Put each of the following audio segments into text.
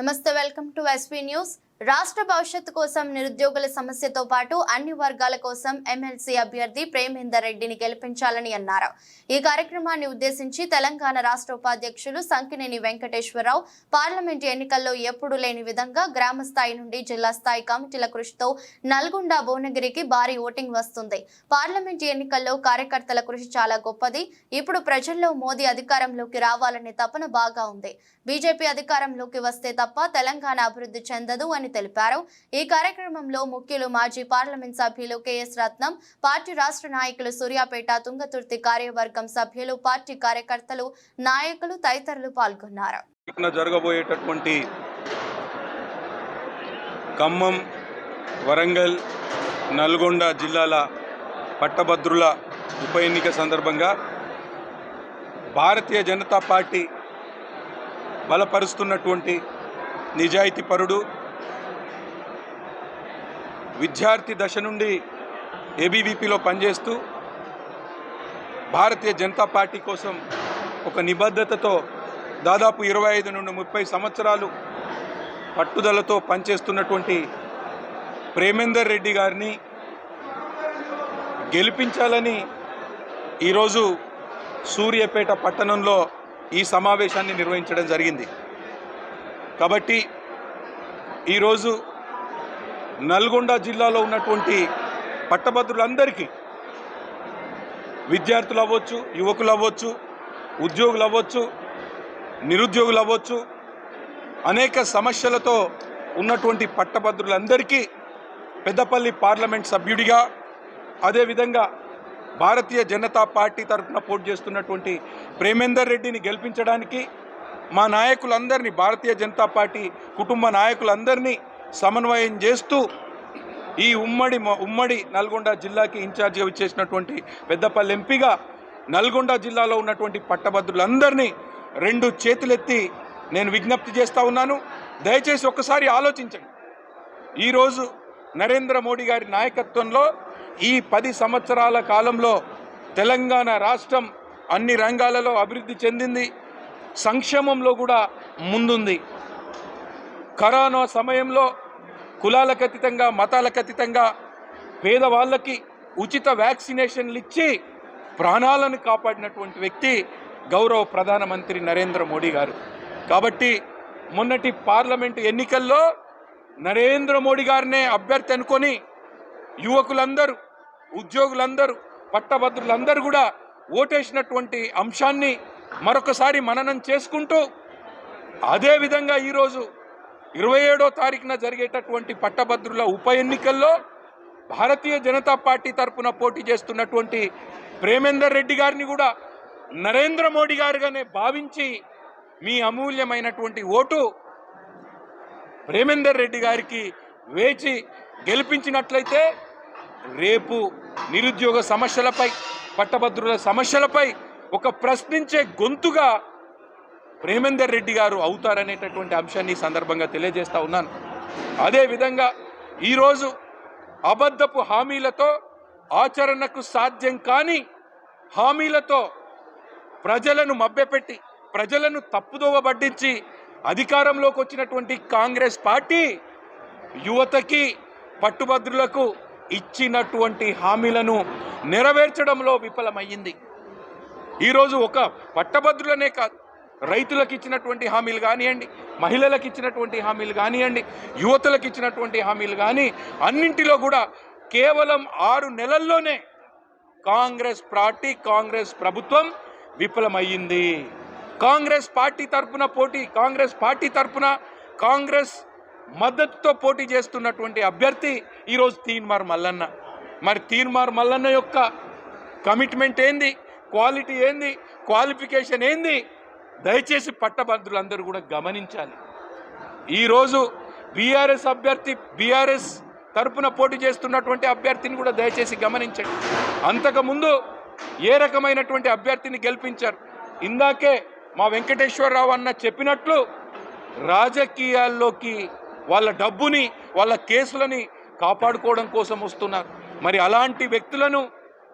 నమస్తే welcome to SP news రాష్ట్ర భవిష్యత్తు కోసం నిరుద్యోగుల సమస్యతో పాటు అన్ని వర్గాల కోసం ఎమ్మెల్సీ అభ్యర్థి ప్రేమేందర్ రెడ్డిని గెలిపించాలని అన్నారు. ఈ కార్యక్రమాన్ని ఉద్దేశించి తెలంగాణ రాష్ట్ర ఉపాధ్యక్షులు సంకినేని వెంకటేశ్వరరావు పార్లమెంట్ ఎన్నికల్లో ఎప్పుడు లేని విధంగా గ్రామ స్థాయి నుండి జిల్లా స్థాయి కమిటీల కృషితో నల్గొండ భువనగిరికి భారీ ఓటింగ్ వస్తుంది. పార్లమెంట్ ఎన్నికల్లో కార్యకర్తల కృషి చాలా గొప్పది. ఇప్పుడు ప్రజల్లో మోదీ అధికారంలోకి రావాలనే తపన బాగా ఉంది. బీజేపీ అధికారంలోకి వస్తే తప్ప తెలంగాణ అభివృద్ధి చెందదు అని తెలిపారు. ఈ కార్యక్రమంలో ముఖ్యులు మాజీ పార్లమెంట్ సభ్యులు కెఎస్ రత్నం పార్టీ రాష్ట్ర నాయకులు సూర్యాపేట తుంగతుర్తి కార్యవర్గం సభ్యులు పార్టీ కార్యకర్తలు నాయకులు తదితరులు పాల్గొన్నారు. జరగబోయేటటువంటి ఖమ్మం వరంగల్ నల్గొండ జిల్లాల పట్టభద్రుల ఉప ఎన్నిక సందర్భంగా భారతీయ జనతా పార్టీ బలపరుస్తున్నటువంటి నిజాయితీ పరుడు విద్యార్థి దశ నుండి ఏబీవీపీలో పనిచేస్తూ భారతీయ జనతా పార్టీ కోసం ఒక నిబద్ధతతో దాదాపు ఇరవై ఐదు నుండి ముప్పై సంవత్సరాలు పట్టుదలతో పనిచేస్తున్నటువంటి ప్రేమేందర్ రెడ్డి గారిని గెలిపించాలని ఈరోజు సూర్యపేట పట్టణంలో ఈ సమావేశాన్ని నిర్వహించడం జరిగింది. కాబట్టి ఈరోజు నల్గొండ జిల్లాలో ఉన్నటువంటి పట్టభద్రులందరికీ విద్యార్థులు అవ్వచ్చు యువకులు అవ్వచ్చు ఉద్యోగులు అవ్వచ్చు నిరుద్యోగులు అవ్వచ్చు అనేక సమస్యలతో ఉన్నటువంటి పట్టభద్రులందరికీ పెద్దపల్లి పార్లమెంట్ సభ్యుడిగా అదేవిధంగా భారతీయ జనతా పార్టీ తరఫున పోటీ చేస్తున్నటువంటి ప్రేమేందర్ రెడ్డిని గెలిపించడానికి మా నాయకులందరినీ భారతీయ జనతా పార్టీ కుటుంబ నాయకులందరినీ సమన్వయం చేస్తూ ఈ ఉమ్మడి ఉమ్మడి నల్గొండ జిల్లాకి ఇన్ఛార్జిగా ఇచ్చేసినటువంటి పెద్దపల్లి ఎంపీగా నల్గొండ జిల్లాలో ఉన్నటువంటి పట్టభద్రులందరినీ రెండు చేతులెత్తి నేను విజ్ఞప్తి చేస్తూ ఉన్నాను. దయచేసి ఒక్కసారి ఆలోచించండి. ఈరోజు నరేంద్ర మోడీ గారి నాయకత్వంలో ఈ పది సంవత్సరాల కాలంలో తెలంగాణ రాష్ట్రం అన్ని రంగాలలో అభివృద్ధి చెందింది. సంక్షేమంలో కూడా ముందుంది. కరోనా సమయంలో కులాలకు అతీతంగా మతాలకు అతీతంగా పేదవాళ్ళకి ఉచిత వ్యాక్సినేషన్లు ఇచ్చి ప్రాణాలను కాపాడినటువంటి వ్యక్తి గౌరవ ప్రధానమంత్రి నరేంద్ర మోడీ గారు. కాబట్టి మొన్నటి పార్లమెంటు ఎన్నికల్లో నరేంద్ర మోడీ గారినే అభ్యర్థి అనుకొని యువకులందరూ ఉద్యోగులందరూ పట్టభద్రులందరూ కూడా ఓటేసినటువంటి అంశాన్ని మరొకసారి మననం చేసుకుంటూ అదేవిధంగా ఈరోజు ఇరవై ఏడో తారీఖున జరిగేటటువంటి పట్టభద్రుల ఉప ఎన్నికల్లో భారతీయ జనతా పార్టీ తరపున పోటీ చేస్తున్నటువంటి ప్రేమేందర్ రెడ్డి గారిని కూడా నరేంద్ర మోడీ గారుగానే భావించి మీ అమూల్యమైనటువంటి ఓటు ప్రేమేందర్ రెడ్డి గారికి వేచి గెలిపించినట్లయితే రేపు నిరుద్యోగ సమస్యలపై పట్టభద్రుల సమస్యలపై ఒక ప్రశ్నించే గొంతుగా ప్రేమేందర్ రెడ్డి గారు అవుతారనేటటువంటి అంశాన్ని సందర్భంగా తెలియజేస్తా ఉన్నాను. అదేవిధంగా ఈరోజు అబద్ధపు హామీలతో ఆచరణకు సాధ్యం కాని హామీలతో ప్రజలను మభ్యపెట్టి ప్రజలను తప్పుదోవ పట్టించి అధికారంలోకి వచ్చినటువంటి కాంగ్రెస్ పార్టీ యువతకి పట్టుభద్రులకు ఇచ్చినటువంటి హామీలను నెరవేర్చడంలో విఫలమయ్యింది. ఈరోజు ఒక పట్టభద్రులనే కాదు రైతులకు ఇచ్చినటువంటి హామీలు కానివ్వండి మహిళలకు ఇచ్చినటువంటి హామీలు కానివ్వండి యువతలకు ఇచ్చినటువంటి హామీలు కానీ అన్నింటిలో కూడా కేవలం ఆరు నెలల్లోనే కాంగ్రెస్ పార్టీ కాంగ్రెస్ ప్రభుత్వం విఫలమయ్యింది. కాంగ్రెస్ పార్టీ తరపున పోటీ కాంగ్రెస్ పార్టీ తరపున కాంగ్రెస్ మద్దతుతో పోటీ చేస్తున్నటువంటి అభ్యర్థి ఈరోజు తీన్మార్ మల్లన్న. మరి తీన్మార్ మల్లన్న యొక్క కమిట్మెంట్ ఏంది? క్వాలిటీ ఏంది? క్వాలిఫికేషన్ ఏంది? దయచేసి పట్టభద్రులందరూ కూడా గమనించాలి. ఈరోజు బీఆర్ఎస్ అభ్యర్థి బీఆర్ఎస్ తరపున పోటీ చేస్తున్నటువంటి అభ్యర్థిని కూడా దయచేసి గమనించండి. అంతకుముందు ఏ రకమైనటువంటి అభ్యర్థిని గెలిపించారు? ఇందాకే మా వెంకటేశ్వరరావు అన్న చెప్పినట్లు రాజకీయాల్లోకి వాళ్ళ డబ్బుని వాళ్ళ కేసులని కాపాడుకోవడం కోసం వస్తున్నారు. మరి అలాంటి వ్యక్తులను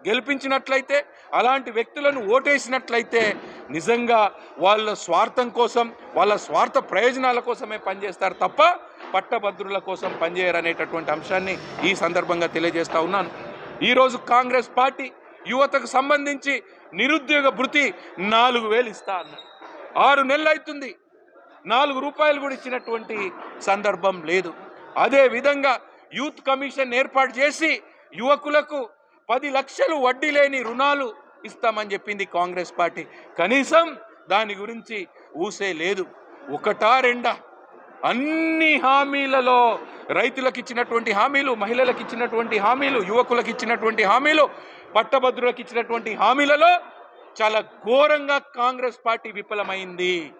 గెలిపించినట్లయితే అలాంటి వ్యక్తులను ఓటేసినట్లయితే నిజంగా వాళ్ళ స్వార్థం కోసం వాళ్ళ స్వార్థ ప్రయోజనాల కోసమే పనిచేస్తారు తప్ప పట్టభద్రుల కోసం పనిచేయరనేటటువంటి అంశాన్ని ఈ సందర్భంగా తెలియజేస్తా ఉన్నాను. ఈరోజు కాంగ్రెస్ పార్టీ యువతకు సంబంధించి నిరుద్యోగ భృతి నాలుగు వేలు ఇస్తా అన్నారు. ఆరు నెలలు అవుతుంది నాలుగు రూపాయలు కూడా ఇచ్చినటువంటి సందర్భం లేదు. అదే విధంగా యూత్ కమిషన్ ఏర్పాటు చేసి యువకులకు పది లక్షలు వడ్డీ లేని రుణాలు ఇస్తామని చెప్పింది కాంగ్రెస్ పార్టీ. కనీసం దాని గురించి ఊసే లేదు. ఒకటా రెండా? అన్ని హామీలలో రైతులకు ఇచ్చినటువంటి హామీలు మహిళలకు ఇచ్చినటువంటి హామీలు యువకులకు ఇచ్చినటువంటి హామీలు పట్టభద్రులకు ఇచ్చినటువంటి హామీలలో చాలా ఘోరంగా కాంగ్రెస్ పార్టీ విఫలమైంది.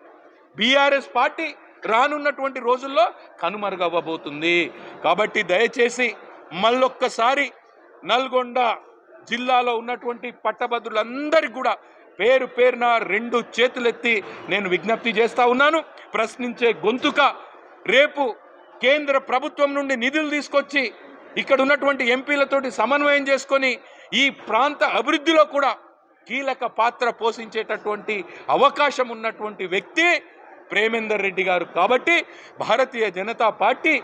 బీఆర్ఎస్ పార్టీ రానున్నటువంటి రోజుల్లో కనుమరుగవ్వబోతుంది. కాబట్టి దయచేసి మళ్ళొక్కసారి నల్గొండ జిల్లాలో ఉన్నటువంటి పట్టభద్రులందరికీ కూడా పేరు పేరున రెండు చేతులెత్తి నేను విజ్ఞప్తి చేస్తూ ఉన్నాను. ప్రశ్నించే గొంతుక రేపు కేంద్ర ప్రభుత్వం నుండి నిధులు తీసుకొచ్చి ఇక్కడ ఉన్నటువంటి ఎంపీలతోటి సమన్వయం చేసుకొని ఈ ప్రాంత అభివృద్ధిలో కూడా కీలక పాత్ర పోషించేటటువంటి అవకాశం ఉన్నటువంటి వ్యక్తి ప్రేమేందర్ రెడ్డి గారు. కాబట్టి భారతీయ జనతా పార్టీ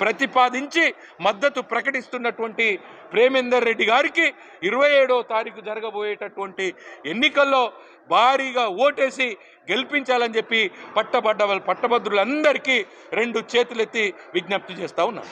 ప్రతిపాదించి మద్దతు ప్రకటిస్తున్నటువంటి ప్రేమేందర్ రెడ్డి గారికి ఇరవై ఏడో తారీఖు జరగబోయేటటువంటి ఎన్నికల్లో భారీగా ఓటేసి గెలిపించాలని చెప్పి పట్టబడ్డ పట్టభద్రులందరికీ రెండు చేతులెత్తి విజ్ఞప్తి చేస్తా ఉన్నాను.